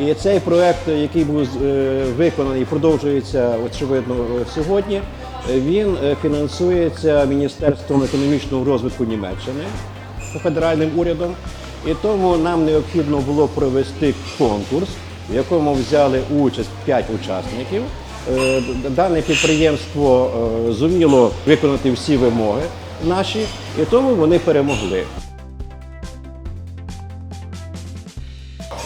І цей проект, який був е, виконаний, продовжується очевидно сьогодні. е, Він е, фінансується Міністерством економічного розвитку Німеччини федеральним урядом. І тому нам необхідно було провести конкурс, в якому взяли участь 5 учасників. Дане підприємство зуміло виконати всі вимоги наші, і тому вони перемогли.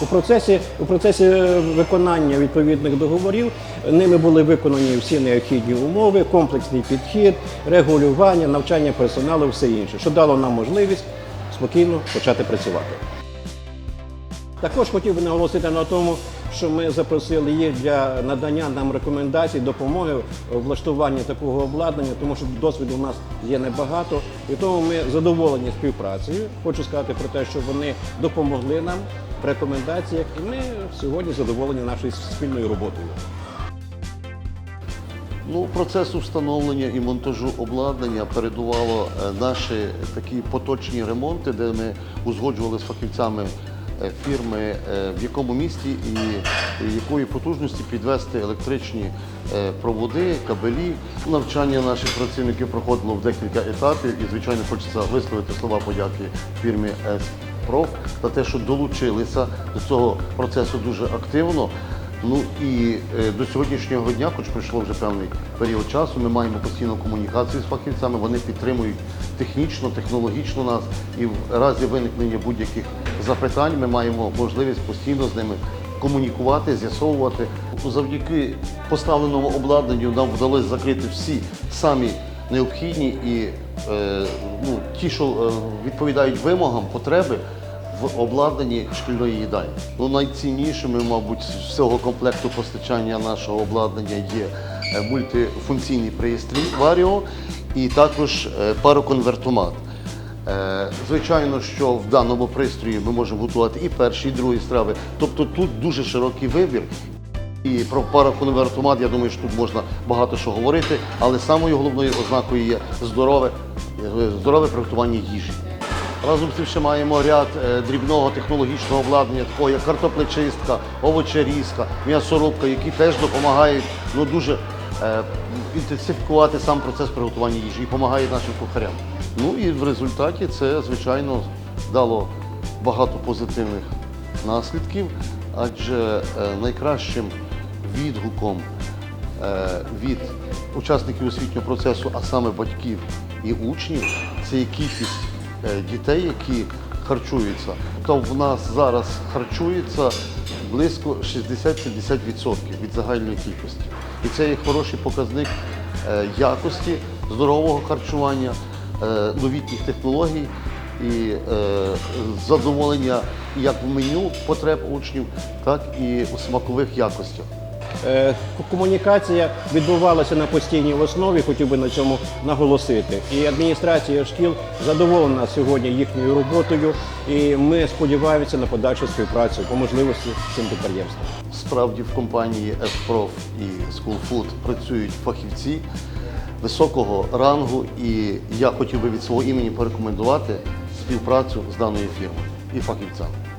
У процесі, у процесі е, виконання відповідних договорів ними були виконані всі необхідні умови, комплексний підхід, регулювання, навчання персоналу, все інше, що дало нам можливість спокійно почати працювати. Також хотів би наголосити на тому, що ми запросили їх для надання нам рекомендацій, допомоги у влаштуванні такого обладнання, тому що досвіду у нас є небагато, і тому ми задоволені співпрацею. Хочу сказати про те, що вони допомогли нам рекомендаціях, і ми сьогодні задоволені нашою спільною роботою. Ну, процесу встановлення і монтажу обладнання передувало е, наші такі поточні ремонти, де ми узгоджували з фахівцями е, фірми, е, в якому місті і якої потужності підвести електричні проводи, кабелі. Навчання наших працівників проходило в декілька етапів, і звичайно хочеться висловити слова подяки фірмі «Еспроф» за те, що долучилися до цього процесу дуже активно. Ну і е, до сьогоднішнього дня, хоч пройшло вже певний період часу, ми маємо постійну комунікацію з фахівцями. Вони підтримують технічно, технологічно нас, і в разі виникнення будь-яких запитань ми маємо можливість постійно з ними комунікувати, з'ясовувати. Завдяки поставленому обладнанню нам вдалося закрити всі самі необхідні і е, ну, ті, що е, відповідають вимогам, потреби в обладнанні шкільної їдальні. Ну, найціннішими, мабуть, з всього комплекту постачання нашого обладнання є е, мультифункційний пристрій Варіо і також е, пароконвертомат. Звичайно, що в даному пристрої ми можемо готувати і перші, і другі страви. Тобто тут дуже широкий вибір. І про пароконвертомат, я думаю, що тут можна багато що говорити, але самою головною ознакою є здорове, е, здорове приготування їжі. Разом з тим ще маємо ряд е, дрібного технологічного обладнання, такого як картоплечистка, овочерізка, м'ясорубка, які теж допомагають ну, дуже е, інтенсифікувати сам процес приготування їжі і допомагають нашим кухарям. Ну і в результаті це, звичайно, дало багато позитивних наслідків, адже е, найкращим відгуком е, від учасників освітнього процесу, а саме батьків і учнів, це є кількість е, дітей, які харчуються. То в нас зараз харчується близько 60-70% від загальної кількості. І це є хороший показник якості здорового харчування, новітніх технологій і е, задоволення як в меню потреб учнів, так і у смакових якостях. Е, Комунікація відбувалася на постійній основі, хотів би на цьому наголосити. І адміністрація шкіл задоволена сьогодні їхньою роботою, і ми сподіваємося на подальшу співпрацю по можливості з цим підприємством. Справді в компанії Еспроф і School Food працюють фахівці високого рангу, і я хотів би від свого імені порекомендувати співпрацю з даною фірмою і фахівцями.